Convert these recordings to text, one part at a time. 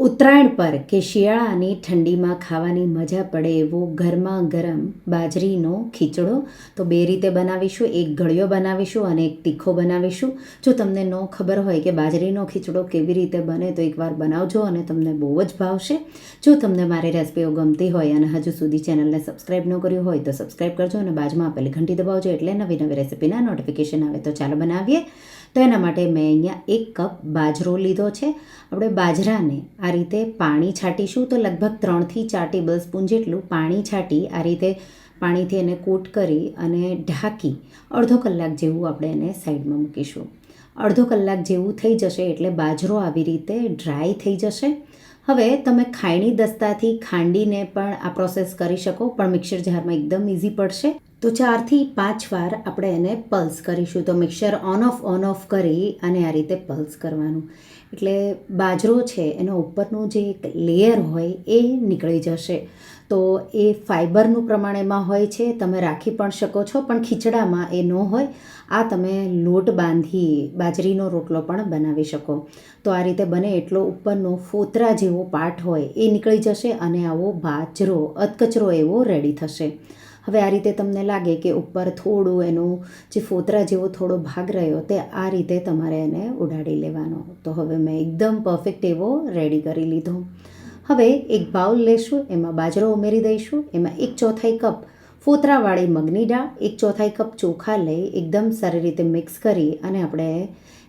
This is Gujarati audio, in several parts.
ઉત્તરાયણ પર કે શિયાળાની ઠંડીમાં ખાવાની મજા પડે એવો ગરમા ગરમ બાજરીનો ખીચડો, તો બે રીતે બનાવીશું. એક ગળ્યો બનાવીશું અને એક તીખો બનાવીશું. જો તમને ન ખબર હોય કે બાજરીનો ખીચડો કેવી રીતે બને, તો એકવાર બનાવજો અને તમને બહુ જ ભાવશે. જો તમને મારી રેસિપીઓ ગમતી હોય અને હજુ સુધી ચેનલને સબસ્ક્રાઈબ ન કર્યું હોય, તો સબસ્ક્રાઈબ કરજો અને બાજુમાં આપેલી ઘંટી દબાવજો એટલે નવી નવી રેસિપીના નોટિફિકેશન આવે. તો ચાલો બનાવીએ. તો એના માટે મેં અહીંયા એક કપ બાજરો લીધો છે. આપણે બાજરાને આ રીતે પાણી છાંટીશું તો લગભગ ત્રણથી ચાર ટેબલ સ્પૂન જેટલું પાણી છાંટી આ રીતે પાણીથી એને કોટ કરી અને ઢાંકી અડધો કલાક જેવું આપણે એને સાઈડમાં મૂકીશું. અડધો કલાક જેવું થઈ જશે એટલે બાજરો આવી રીતે ડ્રાય થઈ જશે. હવે તમે ખાયણી દસ્તાથી ખાંડીને પણ આ પ્રોસેસ કરી શકો, પણ મિક્સર જારમાં એકદમ ઇઝી પડશે. તો ચારથી પાંચ વાર આપણે એને પલ્સ કરીશું. તો mixer on off on off કરી અને આ રીતે પલ્સ કરવાનું. એટલે બાજરો છે, એનો ઉપરનું જે એક લેયર હોય એ નીકળી જશે. તો એ ફાઇબરનું પ્રમાણ એમાં હોય છે. તમે રાખી પણ શકો છો, પણ ખીચડામાં એ ન હોય. આ તમે લોટ બાંધી, બાજરીનો રોટલો પણ બનાવી શકો. તો આ રીતે બને એટલો ઉપરનો ફોતરા જેવો પાટ હોય એ નીકળી જશે અને આવો બાજરો, અધકચરો એવો રેડી થશે. હવે આ રીતે તમને લાગે કે ઉપર થોડું એનું જે ફોતરા જેવો થોડો ભાગ રહ્યો તે આ રીતે તમારે એને ઉડાડી લેવાનો. તો હવે મેં એકદમ પરફેક્ટ એવો રેડી કરી લીધો. હવે એક બાઉલ લેશું, એમાં બાજરો ઉમેરી દઈશું, એમાં એક ચોથાઈ કપ ફોતરાવાળી મગની દાળ, એક ચોથાઈ કપ ચોખા લઈ એકદમ સારી રીતે મિક્સ કરી અને આપણે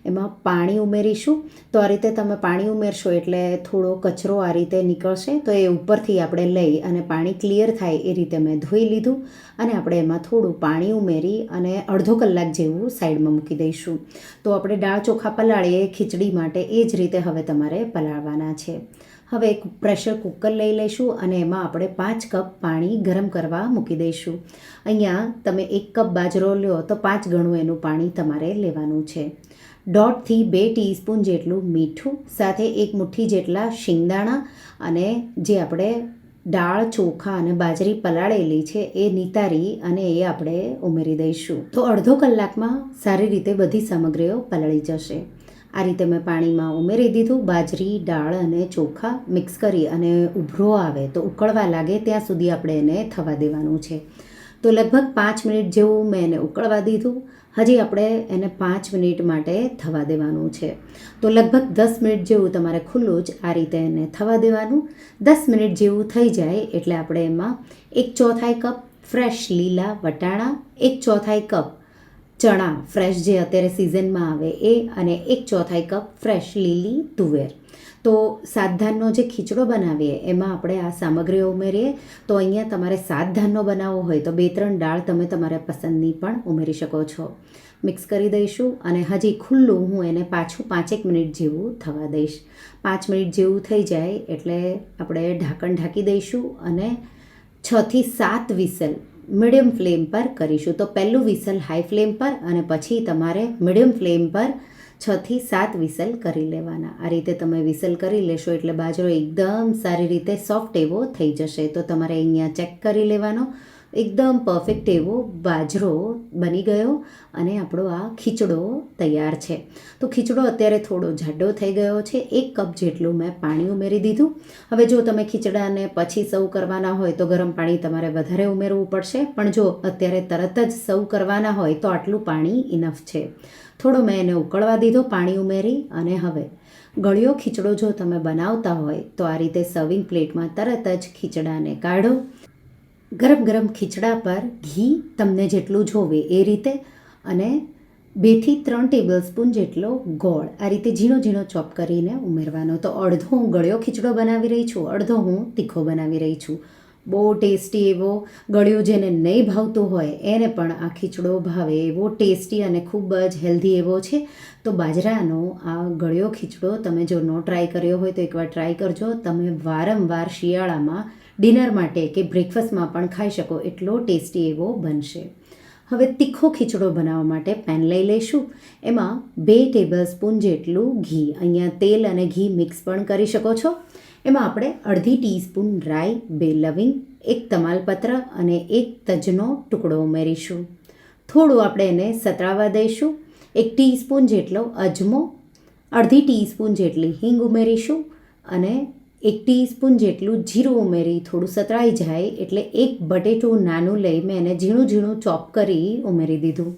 એમાં પાણી ઉમેરીશું. તો આ રીતે તમે પાણી ઉમેરશો એટલે થોડો કચરો આ રીતે નીકળશે. તો એ ઉપરથી આપણે લઈ અને પાણી ક્લિયર થાય એ રીતે મેં ધોઈ લીધું. અને આપણે એમાં થોડું પાણી ઉમેરી અને અડધો કલાક જેવું સાઈડમાં મૂકી દઈશું. તો આપણે દાળ ચોખા પલાળીએ, ખીચડી માટે એ જ રીતે હવે તમારે પલાળવાના છે. હવે એક પ્રેશર કુકર લઈ લઈશું અને એમાં આપણે પાંચ કપ પાણી ગરમ કરવા મૂકી દઈશું. અહીંયા તમે એક કપ બાજરો લ્યો તો પાંચ ગણું એનું પાણી તમારે લેવાનું છે. દોઢથી બે ટીસ્પૂન જેટલું મીઠું, સાથે એક મુઠ્ઠી જેટલા શિંગદાણા અને જે આપણે દાળ, ચોખા અને બાજરી પલાળેલી છે એ નિતારી અને એ આપણે ઉમેરી દઈશું. તો અડધો કલાકમાં સારી રીતે બધી સામગ્રીઓ પલળી જશે. આ રીતે મેં પાણીમાં ઉમેરી દીધું, બાજરી, દાળ અને ચોખા મિક્સ કરી અને ઉભરો આવે તો ઉકળવા લાગે, ત્યાં સુધી આપણે એને થવા દેવાનું છે. તો લગભગ પાંચ મિનિટ જેવું મેં એને ઉકળવા દીધું. હજી આપણે એને પાંચ મિનિટ માટે થવા દેવાનું છે. તો લગભગ દસ મિનિટ જેવું તમારે ખુલ્લું જ આ રીતે એને થવા દેવાનું. દસ મિનિટ જેવું થઈ જાય એટલે આપણે એમાં એક ચોથાઈ કપ ફ્રેશ લીલા વટાણા, એક ચોથાઈ કપ ચણા ફ્રેશ જે અત્યારે સિઝનમાં આવે એ અને એક ચોથાઈ કપ ફ્રેશ લીલી તુવેર. તો સાત ધાનનો જે ખીચડો બનાવીએ, એમાં આપણે આ સામગ્રીઓ ઉમેરીએ. તો અહીંયા તમારે સાત ધાનનો બનાવવો હોય તો બે ત્રણ દાળ તમે તમારા પસંદની પણ ઉમેરી શકો છો. મિક્સ કરી દઈશું અને હજી ખુલ્લું હું એને પાછું પાંચેક મિનિટ જેવું થવા દઈશ. પાંચ મિનિટ જેવું થઈ જાય એટલે આપણે ઢાંકણ ઢાંકી દઈશું અને છથી સાત વિસલ મીડિયમ ફ્લેમ પર કરીશું. તો પહેલું વિસલ હાઈ ફ્લેમ પર અને પછી તમારે મીડિયમ ફ્લેમ પર છથી સાત વિસલ કરી લેવાના. આ રીતે તમે વિસલ કરી લેશો એટલે બાજરો એકદમ સારી રીતે સોફ્ટ એવો થઈ જશે. તો તમારે અહીંયા ચેક કરી લેવાનો. એકદમ પરફેક્ટ એવો બાજરો બની ગયો અને આપણો આ ખીચડો તૈયાર છે. તો ખીચડો અત્યારે થોડો જાડો થઈ ગયો છે. એક કપ જેટલું મેં પાણી ઉમેરી દીધું. હવે જો તમે ખીચડાને પછી સર્વ કરવાના હોય તો ગરમ પાણી તમારે વધારે ઉમેરવું પડશે. પણ જો અત્યારે તરત જ સર્વ કરવાના હોય તો આટલું પાણી ઇનફ છે. થોડો મેં એને ઉકળવા દીધો, પાણી ઉમેરી અને હવે ગળ્યો ખીચડો જો તમે બનાવતા હોય તો આ રીતે સર્વિંગ પ્લેટમાં તરત જ ખીચડાને કાઢો. ગરમ ગરમ ખીચડા પર ઘી તમને જેટલું જોવે એ રીતે અને બેથી ત્રણ ટેબલ સ્પૂન જેટલો ગોળ આ રીતે ઝીણો ઝીણો ચોપ કરીને ઉમેરવાનો. તો અડધો હું ગળ્યો ખીચડો બનાવી રહી છું, અડધો હું તીખો બનાવી રહી છું. બહુ ટેસ્ટી એવો ગળ્યો જેને નહીં ભાવતું હોય એને પણ આ ખીચડો ભાવે. એવો ટેસ્ટી અને ખૂબ જ હેલ્ધી એવો છે. તો બાજરાનો આ ગળ્યો ખીચડો તમે જો નો ટ્રાય કર્યો હોય તો એકવાર ટ્રાય કરજો. તમે વારંવાર શિયાળામાં ડિનર માટે કે બ્રેકફાસ્ટમાં પણ ખાઈ શકો એટલો ટેસ્ટી એવો બનશે. હવે તીખો ખીચડો બનાવવા માટે પેન લઈ લઈશું. એમાં બે ટેબલ સ્પૂન જેટલું ઘી. અહીંયા તેલ અને ઘી મિક્સ પણ કરી શકો છો. એમાં આપણે અડધી ટીસ્પૂન રાઈ, બે લવિંગ, એક તમાલપત્ર અને એક તજનો ટુકડો ઉમેરીશું. થોડું આપણે એને સતરાવા દઈશું. એક ટીસ્પૂન જેટલો અજમો, અડધી ટીસ્પૂન જેટલી હિંગ ઉમેરીશું અને એક ટીસ્પૂન જેટલું જીરું ઉમેરી થોડું સતળાઈ જાય એટલે એક બટેટું નાનું લઈ મેં એને ઝીણું ઝીણું ચોપ કરી ઉમેરી દીધું.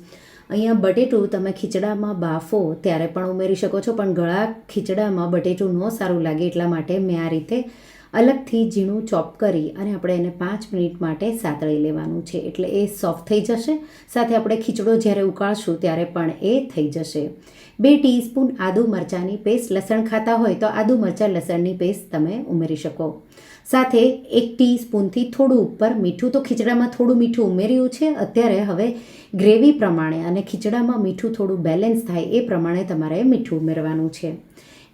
અહીંયા બટેટું તમે ખીચડામાં બાફો ત્યારે પણ ઉમેરી શકો છો, પણ ગળા ખીચડામાં બટેટું ન સારું લાગે એટલા માટે મેં આ રીતે અલગથી ઝીણું ચોપ કરી અને આપણે એને પાંચ મિનિટ માટે સાતળી લેવાનું છે. એટલે એ સોફ્ટ થઈ જશે. સાથે આપણે ખીચડો જ્યારે ઉકાળશું ત્યારે પણ એ થઈ જશે. બે ટીસ્પૂન આદુ મરચાંની પેસ્ટ લસણ ખાતા હોય તો આદુ મરચાં લસણની પેસ્ટ તમે ઉમેરી શકો. સાથે એક ટીસ્પૂનથી થોડું ઉપર મીઠું તો ખીચડામાં થોડું મીઠું ઉમેર્યું છે. અત્યારે હવે ગ્રેવી પ્રમાણે અને ખીચડામાં મીઠું થોડું બેલેન્સ થાય એ પ્રમાણે તમારે મીઠું ઉમેરવાનું છે.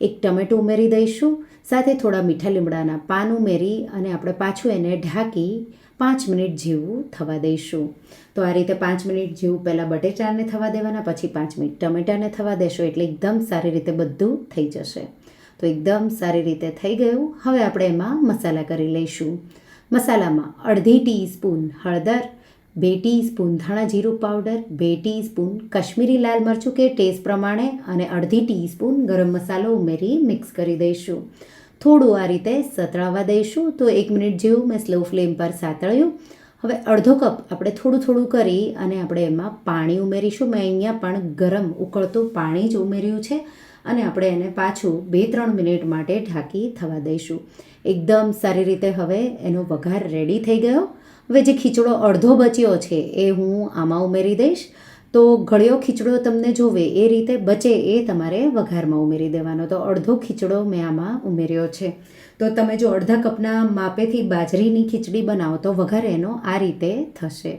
એક ટમેટું ઉમેરી દઈશું. સાથે થોડા મીઠા લીમડાના પાન ઉમેરી અને આપણે પાછું એને ઢાંકી પાંચ મિનિટ જેવું થવા દઈશું. તો આ રીતે પાંચ મિનિટ જેવું પહેલાં બટેટાને થવા દેવાના, પછી પાંચ મિનિટ ટમેટાને થવા દેશો. એટલે એકદમ સારી રીતે બધું થઈ જશે. તો એકદમ સારી રીતે થઈ ગયું. હવે આપણે એમાં મસાલા કરી લઈશું. મસાલામાં અડધી ટીસ્પૂન હળદર બે ટીસ્પૂન ધાણા જીરું પાવડર, બે ટીસ્પૂન કશ્મીરી લાલ મરચું કે ટેસ્ટ પ્રમાણે અને અડધી ટીસ્પૂન ગરમ મસાલો ઉમેરી મિક્સ કરી દઈશું. થોડું આ રીતે સતળાવા દઈશું તો એક મિનિટ જેવું મેં સ્લો ફ્લેમ પર સાતળ્યું. હવે અડધો કપ આપણે થોડું થોડું કરી અને આપણે એમાં પાણી ઉમેરીશું. મેં અહીંયા પણ ગરમ ઉકળતું પાણી જ ઉમેર્યું છે અને આપણે એને પાછું બે ત્રણ મિનિટ માટે ઢાંકી થવા દઈશું. એકદમ સારી રીતે હવે એનો વઘાર રેડી થઈ ગયો. હવે જે ખીચડો અડધો બચ્યો છે એ હું આમાં ઉમેરી દઈશ. તો ઘળ્યો ખીચડો તમને જોવે એ રીતે બચે એ તમારે વઘારમાં ઉમેરી દેવાનો. તો અડધો ખીચડો મેં આમાં ઉમેર્યો છે. તો તમે જો અડધા કપના માપેથી બાજરીની ખીચડી બનાવો તો વઘાર એનો આ રીતે થશે.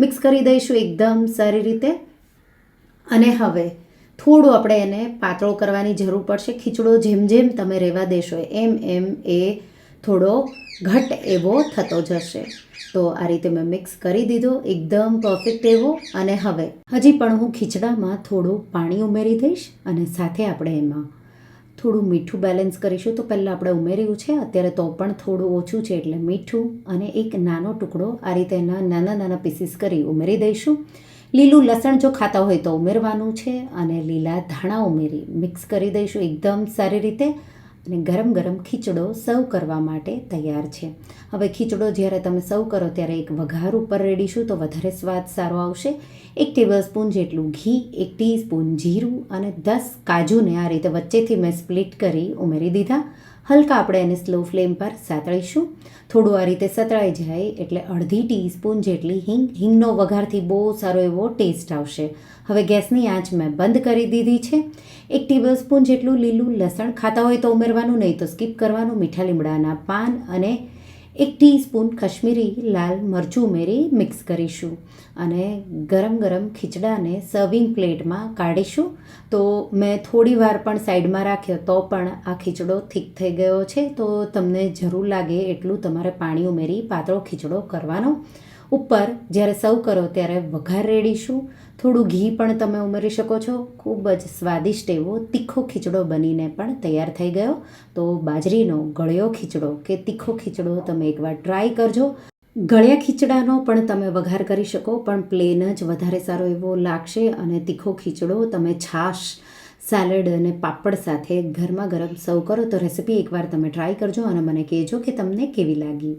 મિક્સ કરી દઈશું એકદમ સારી રીતે. અને હવે થોડું આપણે એને પાતળો કરવાની જરૂર પડશે. ખીચડો જેમ જેમ તમે રહેવા દેશો એમ એમ એ થોડો ઘટ એવો થતો જશે. તો આ રીતે મેં મિક્સ કરી દીધો, એકદમ પરફેક્ટ એવો. અને હવે, હજી પણ હું ખીચડામાં થોડું પાણી ઉમેરી દઈશ અને સાથે આપણે એમાં થોડું મીઠું બેલેન્સ કરીશું. તો પહેલાં આપણે ઉમેર્યું છે, અત્યારે તો પણ થોડું ઓછું છે એટલે મીઠું અને એક નાનો ટુકડો આ રીતે એના નાના નાના પીસીસ કરી ઉમેરી દઈશું. લીલું લસણ જો ખાતા હોય તો ઉમેરવાનું છે અને લીલા ધાણા ઉમેરી મિક્સ કરી દઈશું એકદમ સારી રીતે. અને ગરમ ગરમ ખીચડો સર્વ કરવા માટે તૈયાર છે. હવે ખીચડો જ્યારે તમે સર્વ કરો ત્યારે એક વઘાર ઉપર રેડીશું તો વધારે સ્વાદ સારો આવશે. એક ટેબલ સ્પૂન જેટલું ઘી, એક ટીસ્પૂન જીરું અને દસ કાજુને આ રીતે વચ્ચેથી મેં સ્પ્લિટ કરી ઉમેરી દીધા. હલકા આપણે એને સ્લો ફ્લેમ પર સાતળીશું. થોડું આ રીતે સતળાઈ જાય એટલે અડધી ટીસ્પૂન જેટલી હિંગ, હિંગનો વઘારથી બહુ સારો એવો ટેસ્ટ આવશે. હવે ગેસની આંચ મેં બંધ કરી દીધી છે. એક ટેબલ સ્પૂન જેટલું લીલું લસણ ખાતા હોય તો ઉમેરવાનું, નહીં તો સ્કીપ કરવાનું, મીઠા લીમડાના પાન અને એક ટીસ્પૂન કશ્મીરી લાલ મરચું ઉમેરી મિક્સ કરીશું અને ગરમ ગરમ ખીચડાને સર્વિંગ પ્લેટમાં કાઢીશું. તો મેં થોડી વાર પણ સાઈડમાં રાખ્યો તો પણ આ ખીચડો થીક થઈ ગયો છે. તો તમને જરૂર લાગે એટલું તમારે પાણી ઉમેરી પાતળો ખીચડો કરવાનો. ઉપર જ્યારે સર્વ કરો ત્યારે વઘાર રેડીશું. થોડું ઘી પણ તમે ઉમેરી શકો છો. ખૂબ જ સ્વાદિષ્ટ એવો તીખો ખીચડો બનીને પણ તૈયાર થઈ ગયો. તો બાજરીનો ગળ્યો ખીચડો કે તીખો ખીચડો તમે એકવાર ટ્રાય કરજો. ગળ્યા ખીચડાનો પણ તમે વઘાર કરી શકો, પણ પ્લેન જ વધારે સારો એવો લાગશે અને તીખો ખીચડો તમે છાશ સેલડ અને પાપડ સાથે ગરમા ગરમ સર્વ કરો તો રેસીપી એકવાર તમે ટ્રાય કરજો અને મને કહેજો કે તમને કેવી લાગી.